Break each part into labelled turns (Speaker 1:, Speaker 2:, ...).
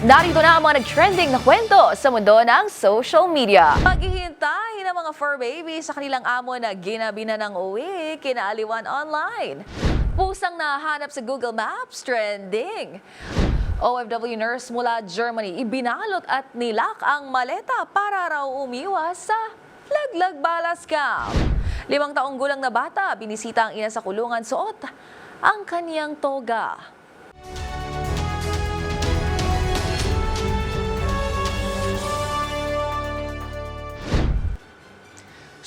Speaker 1: Narito na ang mga nag-trending na kwento sa mundo ng social media. Paghihintay ng mga fur baby sa kanilang amo na ginabi na ng uwi, kinaaliwan online. Pusang nahanap sa Google Maps, trending. OFW nurse mula Germany, ibinalot at nilak ang maleta para raw umiwas sa laglag bala scam. Limang taong gulang na bata, binisita ang ina sa kulungan, suot ang kaniyang toga.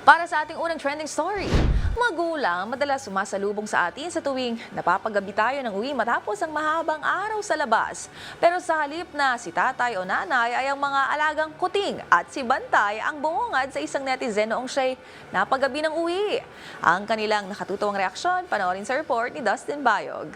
Speaker 1: Para sa ating unang trending story, magulang madalas sumasalubong sa atin sa tuwing napapagabi tayo ng uwi matapos ang mahabang araw sa labas. Pero sa halip na si tatay o nanay ay ang mga alagang kuting at si Bantay ang bumungad sa isang netizen noong siya'y napagabi ng uwi. Ang kanilang nakatutuwang reaksyon, panoorin sa report ni Dustin Bayog.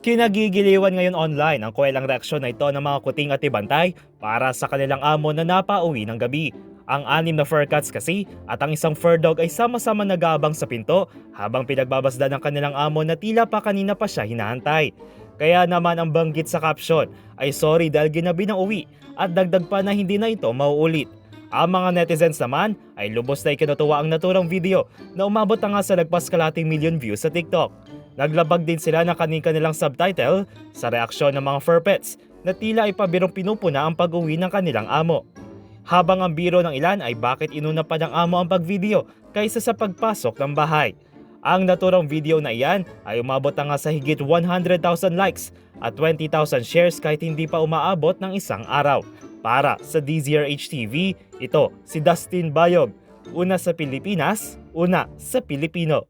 Speaker 2: Kinagigiliwan ngayon online ang kwelang reaksyon na ito ng mga kuting at ibantay para sa kanilang amo na napauwi ng gabi. Ang anim na fur cats kasi at ang isang fur dog ay sama-sama nag-aabang sa pinto habang pinagbabasda ng kanilang amo na tila pa kanina pa siya hinahantay. Kaya naman ang banggit sa caption ay sorry dahil ginabi ng uwi at dagdag pa na hindi na ito mauulit. Ang mga netizens naman ay lubos na ikinutuwa ang naturang video na umabot na nga sa lagpas kalating million views sa TikTok. Naglabag din sila ng kanilang subtitle sa reaksyon ng mga fur pets na tila ay pabirong pinupuna ang pag-uwi ng kanilang amo. Habang ang biro ng ilan ay bakit inuna pa ng amo ang pag-video kaysa sa pagpasok ng bahay. Ang naturang video na iyan ay umabot na nga sa higit 100,000 likes at 20,000 shares kahit hindi pa umaabot ng isang araw. Para sa DZRH TV, ito si Dustin Bayog. Una sa Pilipinas, una sa Pilipino.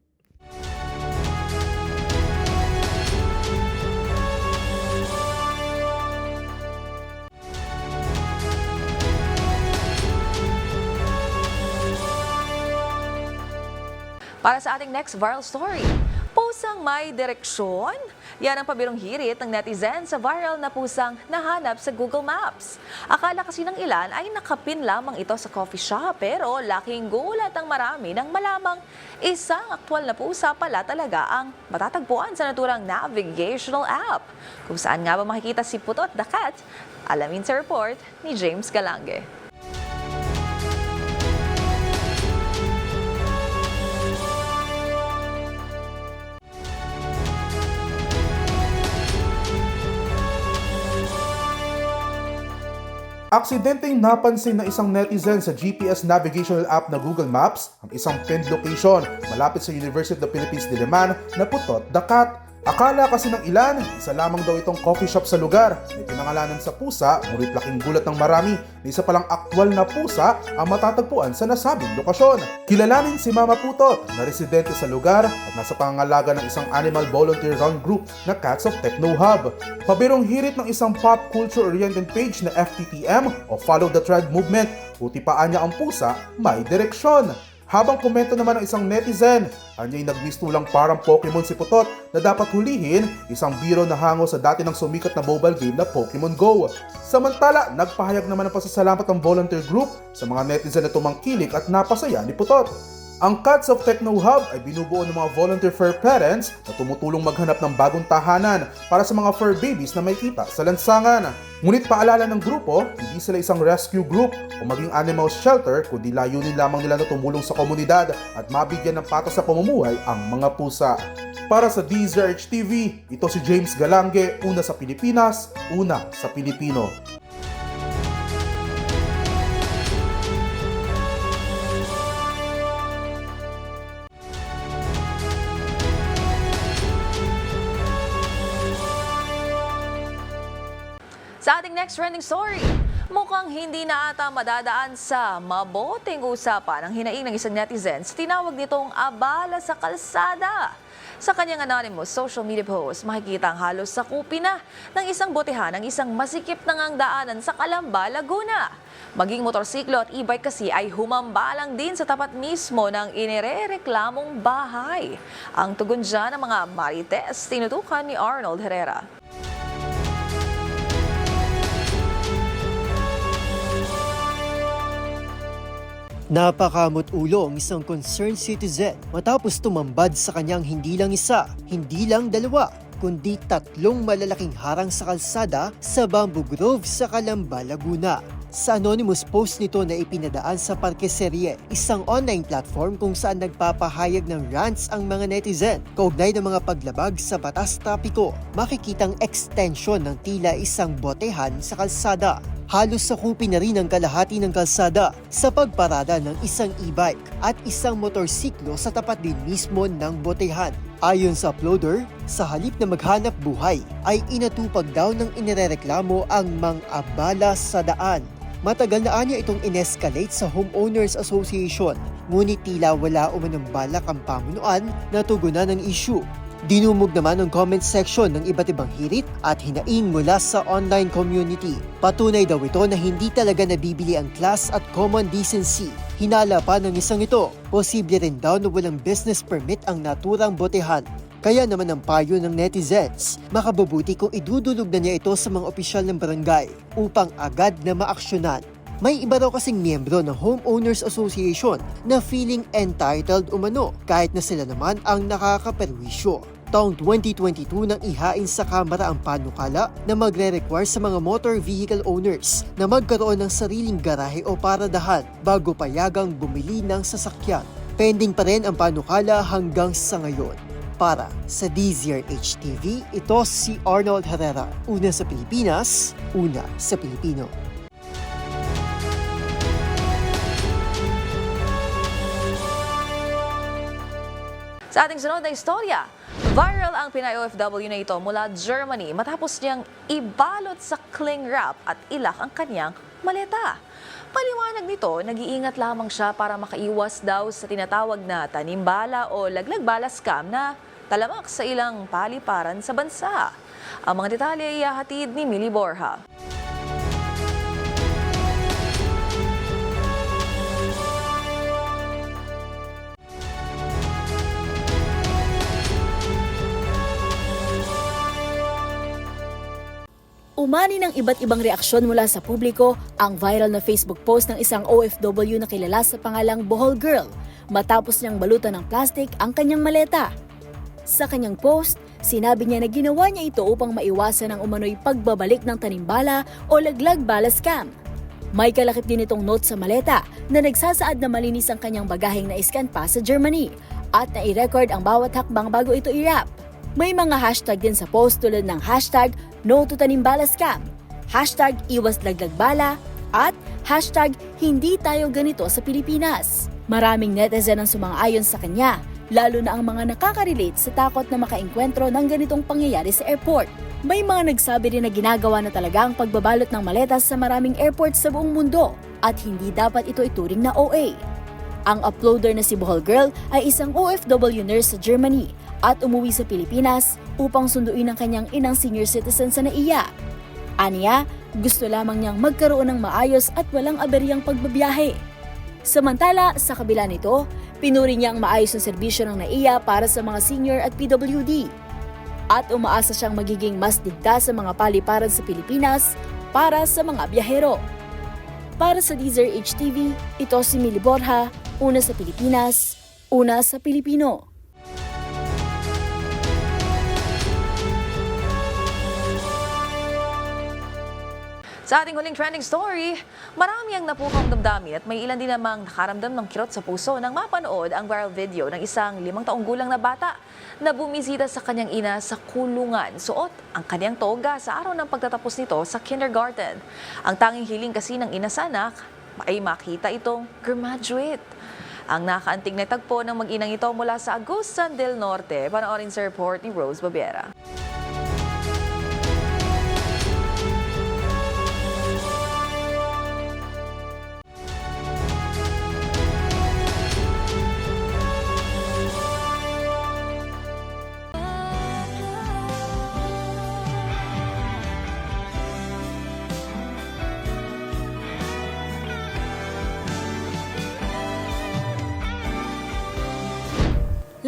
Speaker 1: Para sa ating next viral story, pusang may direksyon? Yan ang pabirong hirit ng netizen sa viral na pusang nahanap sa Google Maps. Akala kasi ng ilan ay nakapin lamang ito sa coffee shop pero laking gulat ang marami nang malamang isang aktwal na pusa pala talaga ang matatagpuan sa naturang navigational app. Kung saan nga ba makikita si Putot Cat? Alamin sa report ni James Galange.
Speaker 3: Aksidenteng napansin ng isang netizen sa GPS navigational app na Google Maps ang isang pinned location malapit sa University of the Philippines Diliman na putot Dakat. Akala kasi ng ilan, isa lamang daw itong coffee shop sa lugar. May pinangalanan sa pusa, ngunit laking gulat ng marami na isa palang aktwal na pusa ang matatagpuan sa nasabing lokasyon. Kilalanin si Mama Putot na residente sa lugar at nasa pangangalaga ng isang animal volunteer run group na Cats of Techno Hub. Pabirong hirit ng isang pop culture-oriented page na FTTM o Follow the Trend Movement, puti niya ang pusa, may direksyon. Habang komento naman ng isang netizen, anya'y nagmistulang parang Pokemon si Putot na dapat hulihin isang biro na hango sa dati ng sumikat na mobile game na Pokemon Go. Samantala, nagpahayag naman ng pasasalamat ng volunteer group sa mga netizen na tumangkilik at napasaya ni Putot. Ang Cats of Techno Hub ay binubuo ng mga volunteer fur parents na tumutulong maghanap ng bagong tahanan para sa mga fur babies na may kita sa lansangan. Ngunit paalala ng grupo, hindi sila isang rescue group o maging animal shelter kundi layunin lamang nila na tumulong sa komunidad at mabigyan ng patas sa pamumuhay ang mga pusa. Para sa DZRH TV, ito si James Galange, una sa Pilipinas, una sa Pilipino.
Speaker 1: Next trending story. Mukhang hindi na ata madadaan sa mabuting usapan ang hinaing ng isang netizens. Tinawag nitong abala sa kalsada. Sa kanyang anonymous social media post, makikita ang halos sakupi na ng isang botehan ng isang masikip na ngang daanan sa Calamba, Laguna. Maging motorsiklo at e-bike kasi ay humambalang din sa tapat mismo ng inirereklamong bahay. Ang tugon dyan ng mga marites, tinutukan ni Arnold Herrera.
Speaker 4: Napakamot ulo ang isang concerned citizen matapos tumambad sa kanyang hindi lang isa, hindi lang dalawa, kundi tatlong malalaking harang sa kalsada sa Bamboo Grove sa Calamba, Laguna. Sa anonymous post nito na ipinadaan sa Parkeserie, isang online platform kung saan nagpapahayag ng rants ang mga netizen kaugnay ng mga paglabag sa batas trapiko, makikitang extension ng tila isang botehan sa kalsada halos sakupin na rin ang kalahati ng kalsada sa pagparada ng isang e-bike at isang motorsiklo sa tapat din mismo ng botehan. Ayon sa uploader, sa halip na maghanap buhay ay inatupag daw ng inirereklamo ang mang-abala sa daan. Matagal na anya itong inescalate sa Homeowners Association, ngunit tila wala umanong balak ang pamunuan na tugunan ng issue. Dinumog naman ang comment section ng iba't ibang hirit at hinaing mula sa online community. Patunay daw ito na hindi talaga nabibili ang class at common decency. Hinala pa ng isang ito, posible rin daw na walang business permit ang naturang botehan. Kaya naman ang payo ng netizens, makabubuti kung idudulog na niya ito sa mga opisyal ng barangay upang agad na maaksyonan. May iba raw kasing miyembro ng Homeowners Association na feeling entitled umano kahit na sila naman ang nakakaperwisyo. Taong 2022 nang ihain sa Kamara ang panukala na magre-require sa mga motor vehicle owners na magkaroon ng sariling garahe o paradahan bago payagang bumili ng sasakyan. Pending pa rin ang panukala hanggang sa ngayon. Para sa DZRH TV, ito si Arnold Herrera. Una sa Pilipinas, una sa Pilipino.
Speaker 1: Sa ating sunod na istorya, viral ang Pinay OFW na ito mula Germany matapos niyang ibalot sa cling wrap at ilak ang kanyang maleta. Paliwanag nito, nag-iingat lamang siya para makaiwas daw sa tinatawag na tanimbala o laglag-bala scam na talamak sa ilang paliparan sa bansa. Ang mga detalye ay ihahatid ni Millie Borja.
Speaker 5: Umani ng iba't ibang reaksyon mula sa publiko ang viral na Facebook post ng isang OFW na kilala sa pangalang Bohol Girl matapos niyang balutan ng plastic ang kanyang maleta. Sa kanyang post, sinabi niya na ginawa niya ito upang maiwasan ang umano'y pagbabalik ng tanimbala o laglag bala scam. May kalakip din itong note sa maleta na nagsasaad na malinis ang kanyang bagaheng na-scan pa sa Germany at na-record ang bawat hakbang bago ito i-wrap. May mga hashtag din sa post tulad ng hashtag no to scam, hashtag iwas laglag at hashtag hindi tayo ganito sa Pilipinas. Maraming netizen ang sumang-ayon sa kanya, lalo na ang mga nakaka-relate sa takot na makaengkwentro ng ganitong pangyayari sa airport. May mga nagsabi rin na ginagawa na talaga ang pagbabalot ng maletas sa maraming airports sa buong mundo at hindi dapat ito ituring na OA. Ang uploader na si Bohol Girl ay isang OFW nurse sa Germany at umuwi sa Pilipinas upang sunduin ang kanyang inang senior citizen sa NAIA. Aniya, gusto lamang niyang magkaroon ng maayos at walang aberyang pagbabiyahe. Samantala, sa kabila nito, pinuri niya ang maayos na serbisyo ng NAIA para sa mga senior at PWD. At umaasa siyang magiging mas digtas sa mga paliparan sa Pilipinas para sa mga biyahero. Para sa Deezer HTV, ito si Mili Borja, una sa Pilipinas, una sa Pilipino.
Speaker 1: Sa ating huling trending story, marami ang napukang damdamin at may ilan din namang nakaramdam ng kirot sa puso nang mapanood ang viral video ng isang limang taong gulang na bata na bumisita sa kanyang ina sa kulungan. Suot ang kanyang toga sa araw ng pagtatapos nito sa kindergarten. Ang tanging hiling kasi ng ina sa anak ay makita itong graduate. Ang nakaantig na tagpo ng mag-inang ito mula sa Agusan del Norte. Panoorin sa report ni Rose Babiera.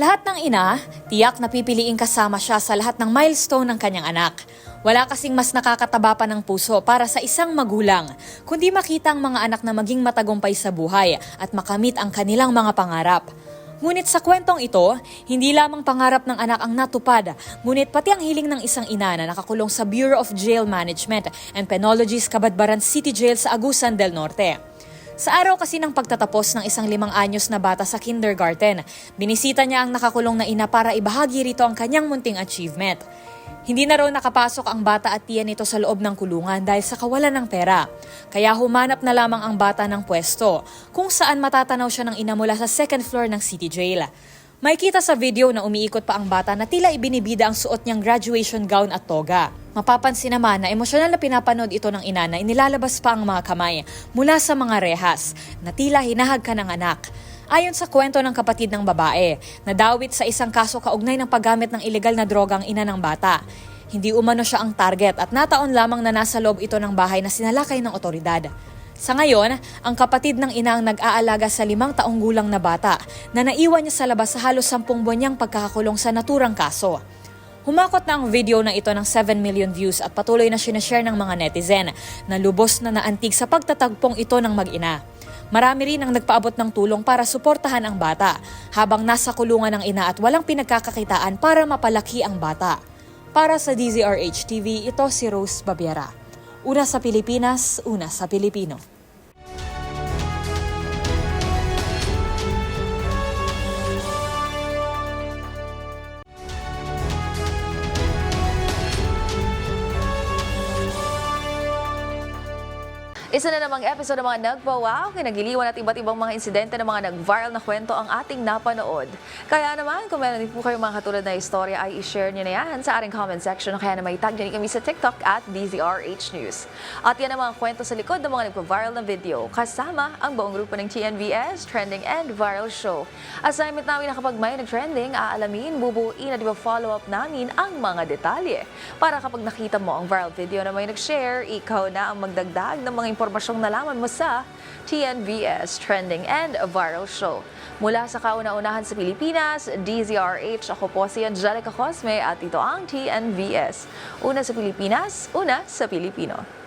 Speaker 6: Lahat ng ina, tiyak na pipiliing kasama siya sa lahat ng milestone ng kanyang anak. Wala kasing mas nakakataba pa ng puso para sa isang magulang, kundi makita ang mga anak na maging matagumpay sa buhay at makamit ang kanilang mga pangarap. Ngunit sa kwentong ito, hindi lamang pangarap ng anak ang natupad, ngunit pati ang hiling ng isang ina na nakakulong sa Bureau of Jail Management and Penology sa Kabadbaran City Jail sa Agusan del Norte. Sa araw kasi ng pagtatapos ng isang limang anyos na bata sa kindergarten, binisita niya ang nakakulong na ina para ibahagi rito ang kanyang munting achievement. Hindi na raw nakapasok ang bata at tiyan nito sa loob ng kulungan dahil sa kawalan ng pera. Kaya humanap na lamang ang bata ng pwesto kung saan matatanaw siya ng ina mula sa second floor ng city jail. May kita sa video na umiikot pa ang bata na tila ibinibida ang suot niyang graduation gown at toga. Mapapansin naman na emosyonal na pinapanood ito ng ina na inilalabas pa ang mga kamay mula sa mga rehas na tila hinahag ka ng anak. Ayon sa kwento ng kapatid ng babae, nadawit sa isang kaso kaugnay ng paggamit ng ilegal na droga ang ina ng bata. Hindi umano siya ang target at nataon lamang na nasa loob ito ng bahay na sinalakay ng otoridad. Sa ngayon, ang kapatid ng ina ang nag-aalaga sa limang taong gulang na bata na naiwan niya sa labas sa halos sampung buwan niyang pagkakakulong sa naturang kaso. Humakot na ang video na ito ng 7 million views at patuloy na sinashare ng mga netizen na lubos na naantig sa pagtatagpong ito ng mag-ina. Marami rin ang nagpaabot ng tulong para suportahan ang bata habang nasa kulungan ng ina at walang pinagkakakitaan para mapalaki ang bata. Para sa DZRH TV, ito si Rose Babiera. Una sa Pilipinas, una sa Pilipino.
Speaker 1: Isa na namang episode ng mga nagpawaw, kinagiliwan at iba't ibang mga insidente ng mga nag-viral na kwento ang ating napanood. Kaya naman, kung meron din po kayong mga katulad na istorya ay i-share nyo na yan sa ating comment section o kaya naman itag nyo kami sa TikTok at DZRH News. At yan ang mga kwento sa likod ng mga nagpa-viral na video kasama ang buong grupo ng TNVS Trending and Viral Show. Assignment namin na kapag may nag-trending, aalamin, bubuuin at iba-follow up namin ang mga detalye. Para kapag nakita mo ang viral video na may nag-share, ikaw na ang magdagdag ng mga impormasyong nalaman mo sa TNVS Trending and Viral Show. Mula sa kauna-unahan sa Pilipinas, DZRH, ako po si Angelica Cosme at ito ang TNVS. Una sa Pilipinas, una sa Pilipino.